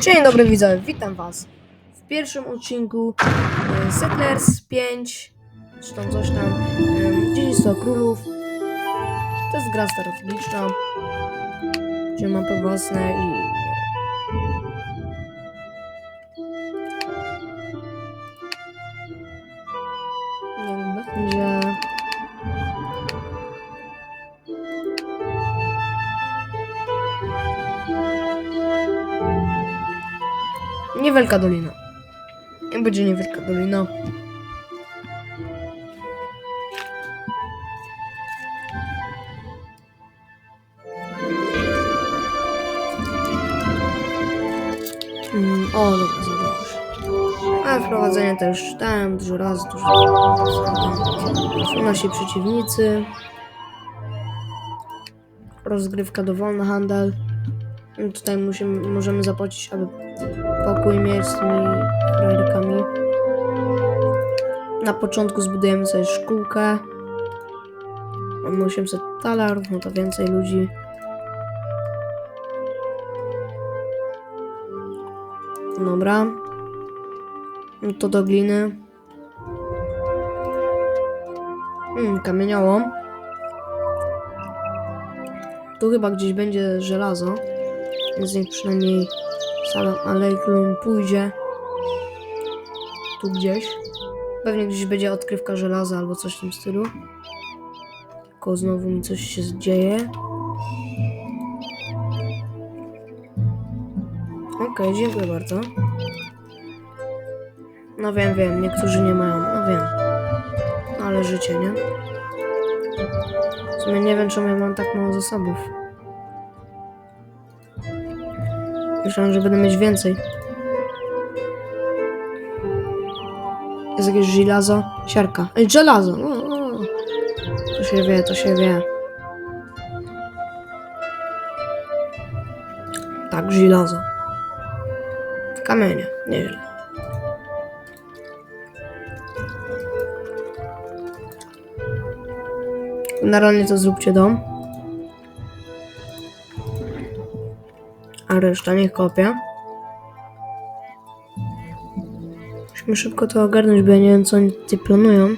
Dzień dobry widzowie, witam was w pierwszym odcinku e, Settlers 5 czy tam coś tam Dziedzictwo Królów. To jest gra strategiczna gdzie mapy własne i Niewielka dolina. Nie będzie niewielka dolina. Mm, o, dobra, zabrało się. A wprowadzenie już czytałem dużo razy, dużo razy. Są nasi przeciwnicy. Rozgrywka dowolna, handel. Tutaj musimy, możemy zapłacić, aby pokój mieć z tymi frajerkami. Na początku zbudujemy sobie szkółkę. Mamy 800 talarów, no to więcej ludzi. Dobra. No to do gliny. Hmm, kamieniołom. Tu chyba gdzieś będzie żelazo. Więc niech przynajmniej Salam Aleikum pójdzie. Tu gdzieś. Pewnie gdzieś będzie odkrywka żelaza albo coś w tym stylu. Tylko znowu mi coś się dzieje. Okej, dziękuję bardzo. No wiem, wiem, niektórzy nie mają, no wiem. No ale życie, nie? W sumie nie wiem, czemu ja mam tak mało zasobów. Myślałem, że będę mieć więcej. Jest jakieś żelazo? Siarka. Ej, żelazo! O, o. To się wie, to się wie. Tak, żelazo. Kamienie, nieźle. Generalnie to zróbcie dom. A reszta niech kopie. Musimy szybko to ogarnąć, bo ja nie wiem co oni tutaj planują.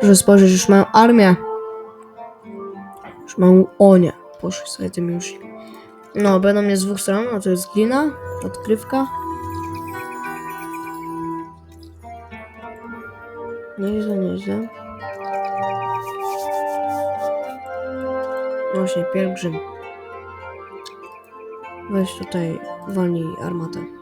Proszę spojrzeć, już mają armię. Już mają... O poszli sobie tym już. No, będą mnie z dwóch stron, a to jest glina, odkrywka. Właśnie, pielgrzym. Weź tutaj, walnij armatę.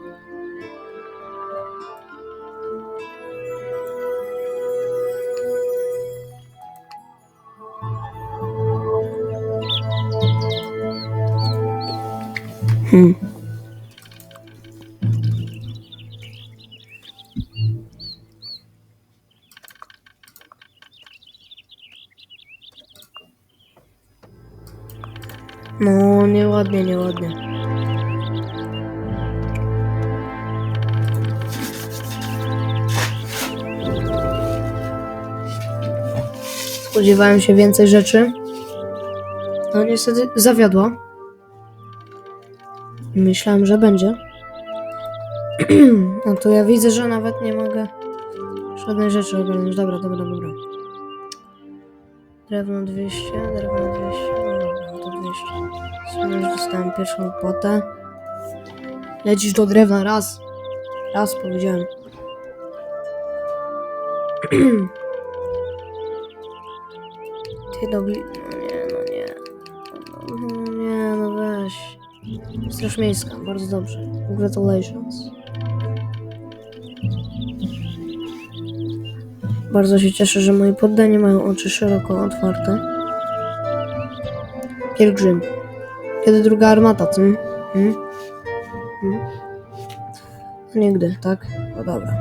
Nieładnie. Spodziewałem się więcej rzeczy. No niestety zawiodło. Myślałem, że będzie. No to ja widzę, że nawet nie mogę żadnej rzeczy ogarnąć. Dobra, dobra, dobra. Drewno 200, drewno 200, no dobra, to 200. W sumie już dostałem pierwszą opłatę. Lecisz do drewna, raz. Raz powiedziałem. Ty dobli... No nie, no nie. No nie, no weź. Straż Miejska, bardzo dobrze. Congratulations. Bardzo się cieszę, że moi poddani mają oczy szeroko otwarte. Pielgrzym. Kiedy druga armata, co? Hmm? Hmm? Nigdy, tak? No dobra.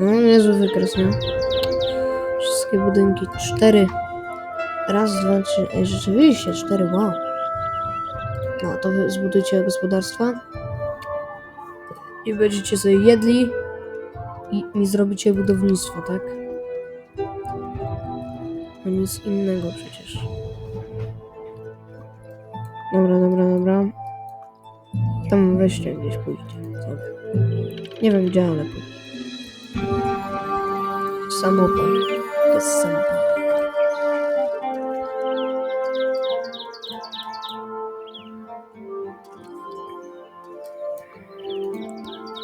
No, niezły wykres, nie? Wszystkie budynki. Cztery. Raz, dwa, trzy. Ej, rzeczywiście, cztery, wow. No, to wy zbudujcie gospodarstwa. I będziecie sobie jedli i mi zrobicie budownictwo, tak? No nic innego przecież. Dobra, dobra, dobra. Tam weźcie gdzieś pójdzie. Nie wiem gdzie, ale pójdzie. Samopal. To jest samopal.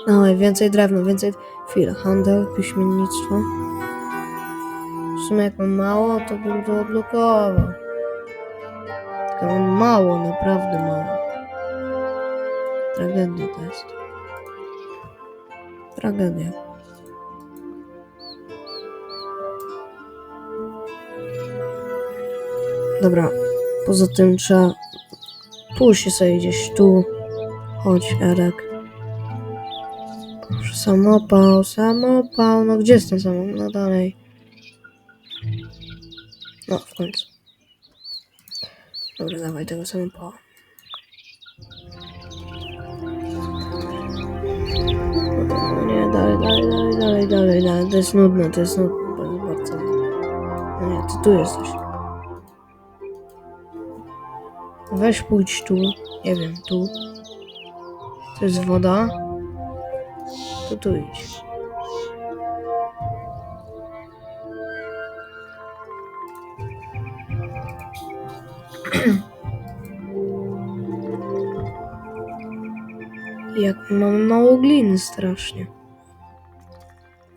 No, więcej drewna, więcej... Chwilę, handel, piśmiennictwo. W sumie jak mam mało, to bym to odblokował. Tylko mam mało, naprawdę mało. Tragedia to jest. Tragedia. Dobra, poza tym trzeba pójść sobie gdzieś tu. Chodź, Erek. Proszę, samopał, samopał. No gdzie jest ten samopał? No dalej. No, w końcu. Dobra, dawaj tego samopała. No nie, dalej, dalej, dalej, dalej, dalej, dalej. To jest nudne, to jest nudne. Bardzo, bardzo. No nie, ty tu jesteś. Weź pójdź tu. Nie wiem, tu. To jest woda. To tu. Jak mamy mało gliny strasznie.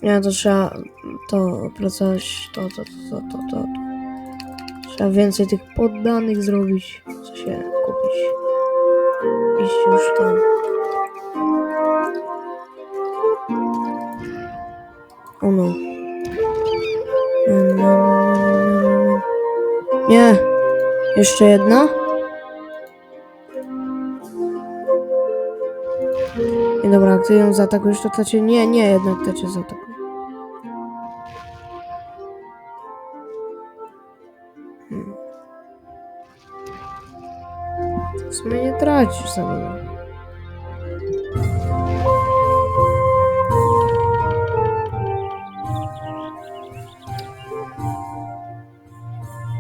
Nie, to trzeba to opracować, to, to, to, to, to, to. Trzeba więcej tych poddanych zrobić, co się kupić. Iść już tam. Jeszcze jedna? Nie, dobra, ty ją zaatakujesz, to ta. Nie, nie, jednak ta cię zaatakuje. Hmm. W sumie nie tracisz za dużo.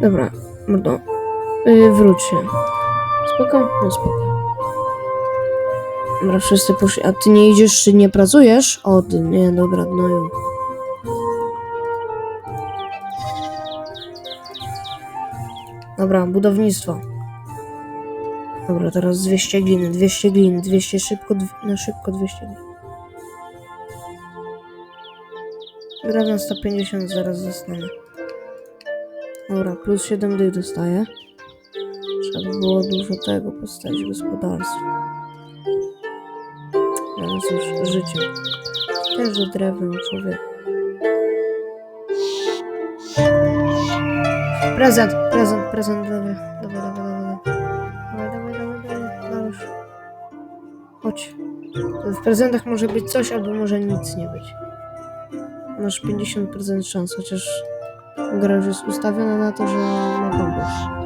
Dobra, mordo. Yy, wróć się. Spoko? No spoko. Dobra, wszyscy poszli. A ty nie idziesz, czy nie pracujesz? O, nie, dobra, no już. Dobra, budownictwo. Dobra, teraz 200 gliny, 200 gliny, 200 szybko, na szybko 200 gliny. Drewno 150, zaraz zostanę. Dobra, plus 7 dych dostaję. Trzeba by było dużo tego postawić w gospodarstwie. No cóż, życie. Też że drewno, człowiek. Prezent, prezent, prezent, dawaj, dawaj, dawaj, dawaj. Dawaj, dawaj, dawaj, dawaj, dawaj. Chodź. W prezentach może być coś, albo może nic nie być. Masz 50% szans, chociaż gra już jest ustawiona na to, że ma konkurs.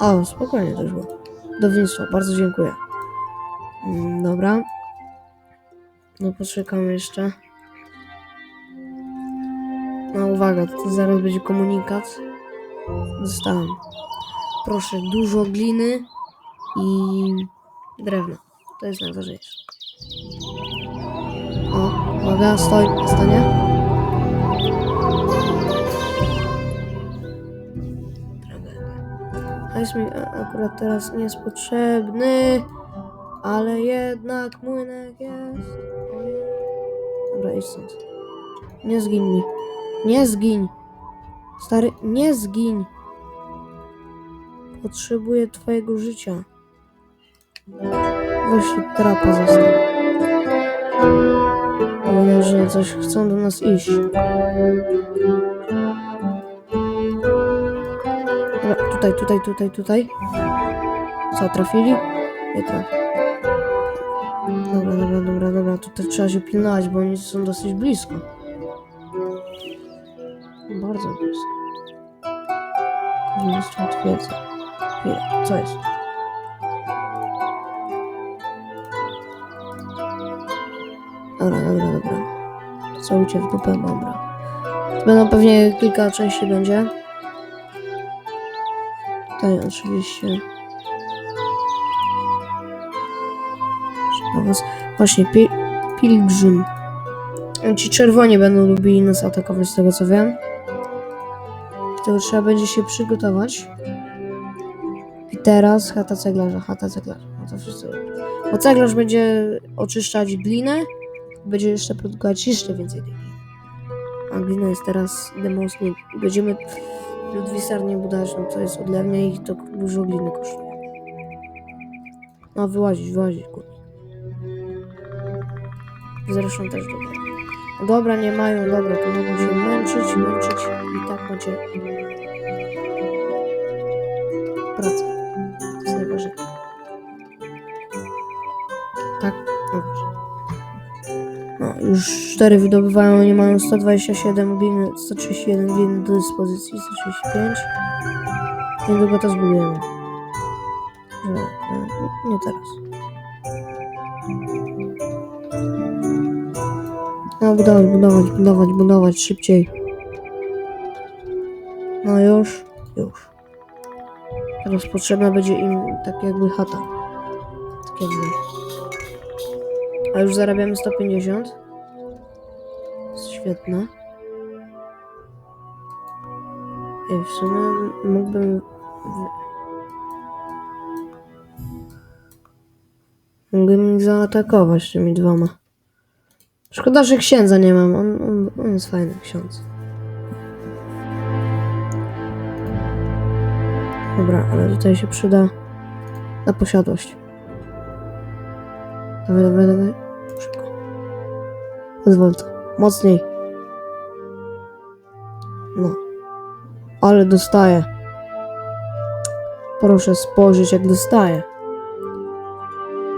O, spokojnie też było. Dowództwo, bardzo dziękuję. Mm, Dobra. No poczekamy jeszcze. No uwaga, to zaraz będzie komunikat. Dostałem. Proszę, dużo gliny i drewna. To jest najważniejsze. O, uwaga, stoi, stanie. Hajs mi akurat teraz nie jest potrzebny, ale jednak młynek jest. Dobra, idź stąd. Nie zgiń mi. Nie zgiń. Stary, nie zgiń. Potrzebuję twojego życia. Weź trapa zostaw. Mówią, że coś chcą do nas iść. Tutaj, tutaj, tutaj, tutaj. Co, trafili? Nie trafili. Dobra, dobra, dobra, dobra. Tutaj trzeba się pilnować, bo oni są dosyć blisko. Bardzo blisko. Mnóstwo twierdzy. Chwila, co jest? Dobra, dobra, dobra. Co ucie w dupę, dobra. Będą pewnie kilka części będzie. Tutaj oczywiście. Właśnie, pi Pilgrzym. Ci czerwoni będą lubili nas atakować, z tego co wiem. Dlatego trzeba będzie się przygotować. I teraz chata ceglarza, chata ceglarza. No to wszyscy. Bo ceglarz będzie oczyszczać glinę, będzie jeszcze produkować jeszcze więcej tej gliny. A glina jest teraz demosnie. Będziemy ludwisarnie budować, no to jest odlewnie i to dużo gliny kosztuje. No wyłazić, wyłazić, kurde. Zresztą też dobra. No dobra, nie mają, dobra, to mogą się męczyć, męczyć i tak macie pracę. Już 4 wydobywają, nie mają 127 gliny, 131 gliny do dyspozycji, 135. Niedługo to zbudujemy. Nie, nie, nie teraz. No, budować, budować, budować, budować szybciej. No już, już. Teraz potrzebna będzie im tak jakby chata. Tak jakby. A już zarabiamy 150. Jest świetne. I w sumie mógłbym... Mógłbym ich zaatakować tymi dwoma. Szkoda, że księdza nie mam. On, on, on jest fajny ksiądz. Dobra, ale tutaj się przyda na posiadłość. Dawaj, dawaj, dawaj. Szybko. Mocniej. No. Ale dostaję. Proszę spojrzeć, jak dostaję.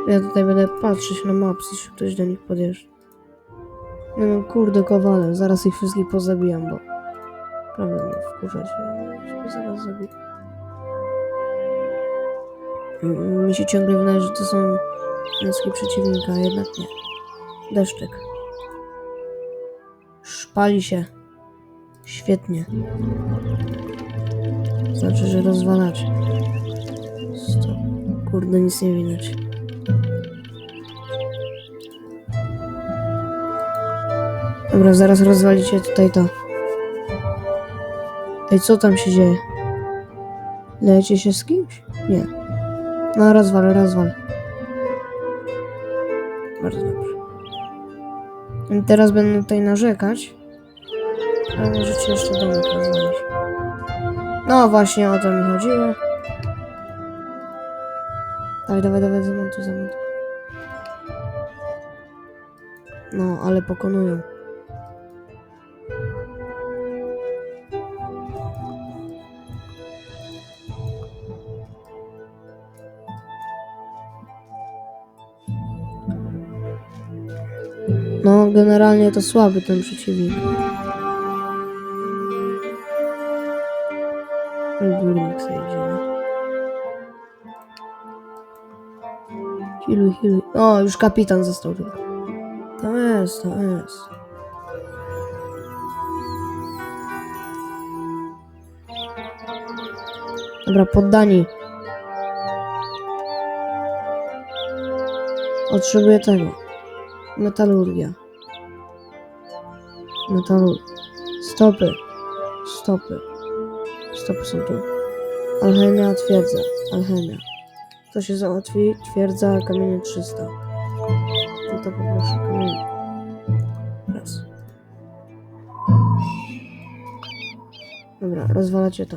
Ja tutaj będę patrzeć na mapsy, czy ktoś do nich podjeżdża. No, no kurde, kowale, zaraz ich wszystkich pozabijam, bo... Prawie mnie wkurzać, ja zaraz zabiję. M- Mi się ciągle wydaje, że to są wnioski przeciwnika, jednak nie. Deszczyk. Szpali się. Świetnie. Znaczy, że rozwalacie. Stop. Kurde, nic nie widać. Dobra, zaraz rozwalicie tutaj to. Ej, co tam się dzieje? Lejecie się z kimś? Nie. No, rozwal, rozwal. Bardzo dobrze. Teraz będę tutaj narzekać. Ale możecie jeszcze domek rozwalić. No właśnie, o to mi chodziło. Dawaj, dawaj, dawaj, zamontuj, zamontuj. No, ale pokonują. No, generalnie to słaby ten przeciwnik. Górnik nie? Healuj, healuj. O, już kapitan został tylko. To jest, to jest. Dobra, poddani. Potrzebuję tego. Metalurgia. Metalurgia. Stopy. Stopy. Stopy są tu. Alchemia, twierdza. Alchemia. To się załatwi. Twierdza, kamienie 300. No to poproszę kamienie. Raz. Dobra, rozwalacie to.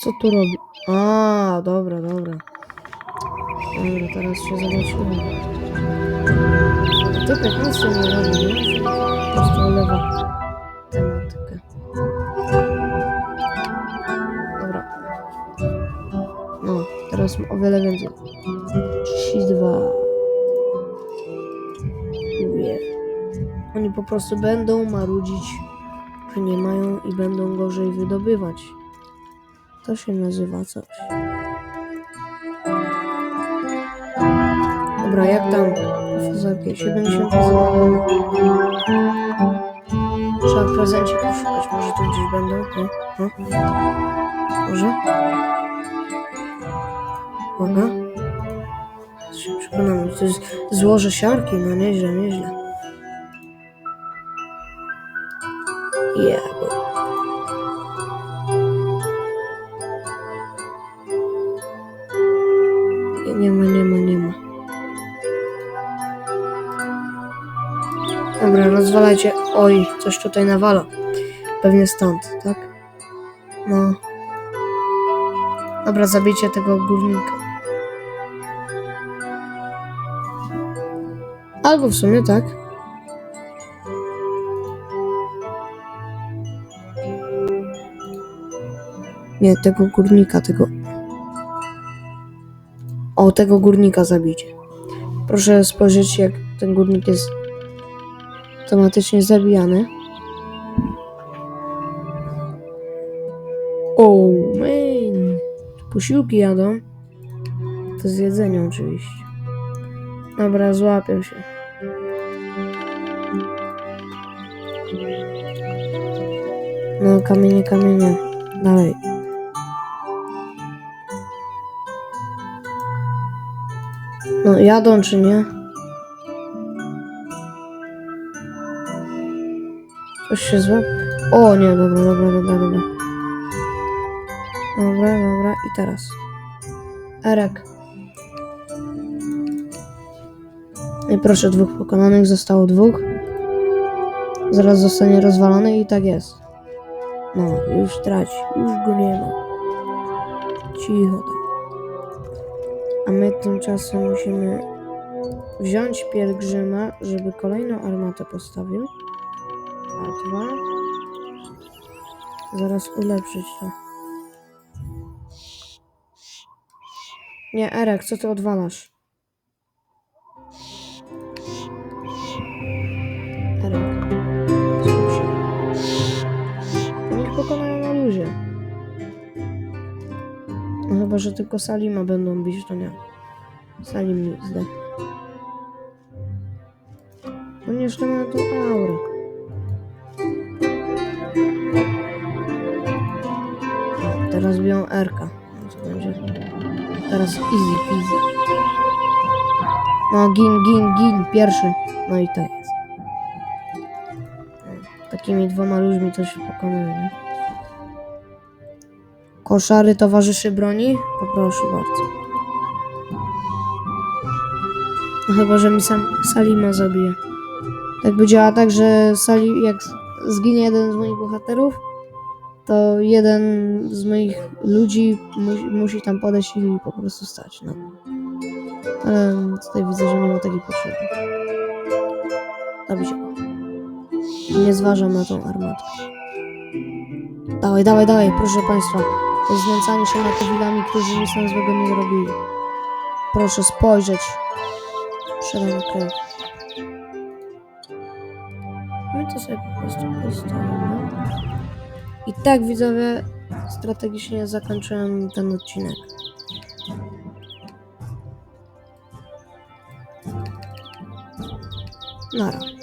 Co tu robi? A, dobra, dobra. Dobra, teraz się zobaczymy. Robi, nie? Po prostu olewa tematykę. Dobra. No, teraz o wiele więcej. 32. Nie. Oni po prostu będą marudzić, że nie mają i będą gorzej wydobywać. To się nazywa coś. Dobra, jak tam? Fazorki, 70 zadane. Trzeba prezencików szukać, może tu gdzieś będą. No, no. Może? Uwaga. Się przekonamy, to jest złoże siarki, no nieźle, nieźle. Yeah, Dobra, rozwalajcie. Oj, coś tutaj nawala. Pewnie stąd, tak? No. Dobra, zabijcie tego górnika. Albo w sumie tak. Nie, tego górnika, tego. O, tego górnika zabijcie. Proszę spojrzeć, jak ten górnik jest automatycznie zabijany. O, man. Posiłki jadą. To z jedzeniem oczywiście. Dobra, złapię się. No, kamienie, kamienie. Dalej. No, jadą czy nie? Coś się złap... O, nie, dobra, dobra, dobra, dobra. Dobra, dobra, i teraz. Erek. I proszę, dwóch pokonanych, zostało dwóch. Zaraz zostanie rozwalony i tak jest. No, już traci, już go nie ma. Cicho tam. A my tymczasem musimy wziąć pielgrzyma, żeby kolejną armatę postawił. A dwa. Zaraz ulepszyć to. Nie, Erek, co ty odwalasz? Erek, Niech pokonają na luzie. No chyba, że tylko Salima będą bić, to nie. Salim mi zdech. No nie, jeszcze mają tą aurę. O, teraz biją Erka. Co? Teraz easy peasy. No gin, gin, gin, pierwszy. No i tak jest. Takimi dwoma ludźmi to się pokonuje, nie? Koszary towarzyszy broni? Poproszę bardzo. No chyba, że mi sam Salima zabije. Jakby działa tak, że Sali, jak zginie jeden z moich bohaterów, to jeden z moich ludzi mu, musi tam podejść i po prostu stać. No. Ale tutaj widzę, że nie ma takiej potrzeby. Dobrze. Nie zważam na tą armatkę. Dawaj, dawaj, dawaj, proszę Państwa. Znęcanie się nad cywilami, którzy nic nam złego nie zrobili. Proszę spojrzeć. Przelewam krew. My to sobie po prostu postawimy. I tak widzowie, strategicznie zakończyłem ten odcinek. Nara.